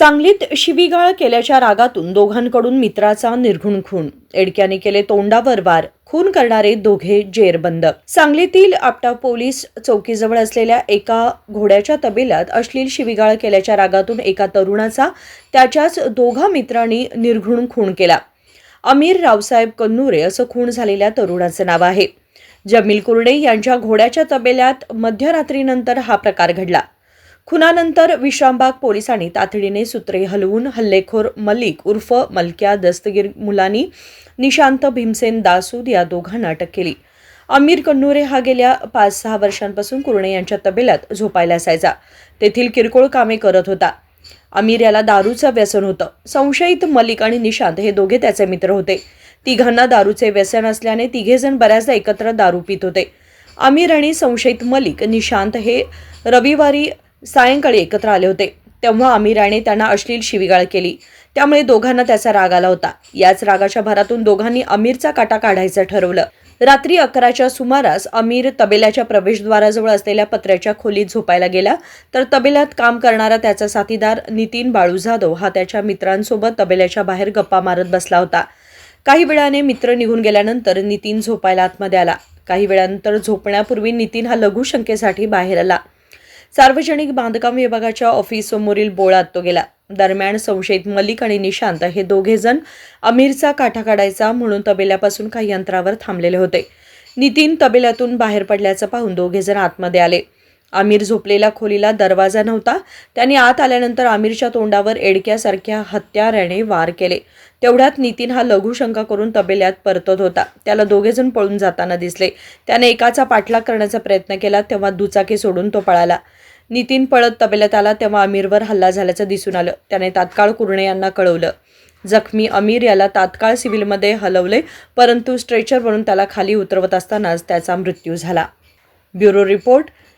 सांगलीत शिवीगाळ केल्याच्या रागातून दोघांकडून मित्राचा निर्घुण खून. एडक्याने केले तोंडावर वार. खून करणारे दोघे जेरबंद. सांगलीतील आपटा पोलीस चौकीजवळ असलेल्या एका घोड्याच्या तबेल्यात अश्लील शिवीगाळ केल्याच्या रागातून एका तरुणाचा त्याच्याच दोघा मित्रांनी निर्घुण खून केला. अमीर रावसाहेब कन्नुरे असं खून झालेल्या तरुणाचं नाव आहे. जमील कुर्डे यांच्या घोड्याच्या तबेल्यात मध्यरात्रीनंतर हा प्रकार घडला. खुनानंतर विश्रामबाग पोलिसांनी तातडीने सूत्रे हलवून हल्लेखोर मलिक उर्फ मलक्या दस्तगीर मुलानी निशांत भीमसेन दासूद या दोघांना अटक केली. अमीर कन्नुरे हा गेल्या पाच सहा वर्षांपासून कुर्णे यांच्या तबेल्यात झोपायला असायचा. तेथील किरकोळ कामे करत होता. अमीर याला दारूचं व्यसन होतं. संशयित मलिक आणि निशांत हे दोघे त्याचे मित्र होते. तिघांना दारूचे व्यसन असल्याने तिघेजण बऱ्याचदा एकत्र दारू पित होते. आमिर आणि संशयित मलिक निशांत हे रविवारी सायंकाळी एकत्र आले होते. तेव्हा आमिराने त्यांना अश्लील शिवीगाळ केली. त्यामुळे दोघांना त्याचा राग आला होता. याच रागाच्या भरातून दोघांनी अमीरचा काटा काढायचं ठरवलं. रात्री अकराच्या सुमारास अमीर तबेल्याच्या प्रवेशद्वाराजवळ असलेल्या पत्र्याच्या खोलीत झोपायला गेला. तर तबेल्यात काम करणारा त्याचा साथीदार नितीन बाळू जाधव हा त्याच्या मित्रांसोबत तबेल्याच्या बाहेर गप्पा मारत बसला होता. काही वेळाने मित्र निघून गेल्यानंतर नितीन झोपायला आतमध्ये आला. काही वेळानंतर झोपण्यापूर्वी नितीन हा लघुशंकेसाठी बाहेर आला. सार्वजनिक बांधकाम विभागाच्या ऑफिससमोरील बोळात तो गेला. दरम्यान संशयित मलिक आणि निशांत हे दोघेजण अमीरचा काठा काढायचा म्हणून तबेल्यापासून काही अंतरावर थांबलेले होते. नितीन तबेल्यातून बाहेर पडल्याचं पाहून दोघेजण आतमध्ये आले. आमिर झोपलेल्या खोलीला दरवाजा नव्हता. त्याने आत आल्यानंतर आमिरच्या तोंडावर एडक्यासारख्या हत्याराने वार केले. तेवढ्यात नितीन हा लघुशंका करून तबेल्यात परतत होता. त्याला दोघेजण पळून जाताना दिसले. त्याने एकाचा पाठलाग करण्याचा प्रयत्न केला तेव्हा दुचाकी सोडून तो पळाला. नितीन पळत तबेल्यात आला तेव्हा अमीरवर हल्ला झाल्याचं दिसून आलं. त्याने तात्काळ कुर्णे यांना कळवलं. जखमी अमीर याला तात्काळ सिव्हिलमध्ये हलवले परंतु स्ट्रेचरवरून त्याला खाली उतरवत असतानाच त्याचा मृत्यू झाला. Bureau report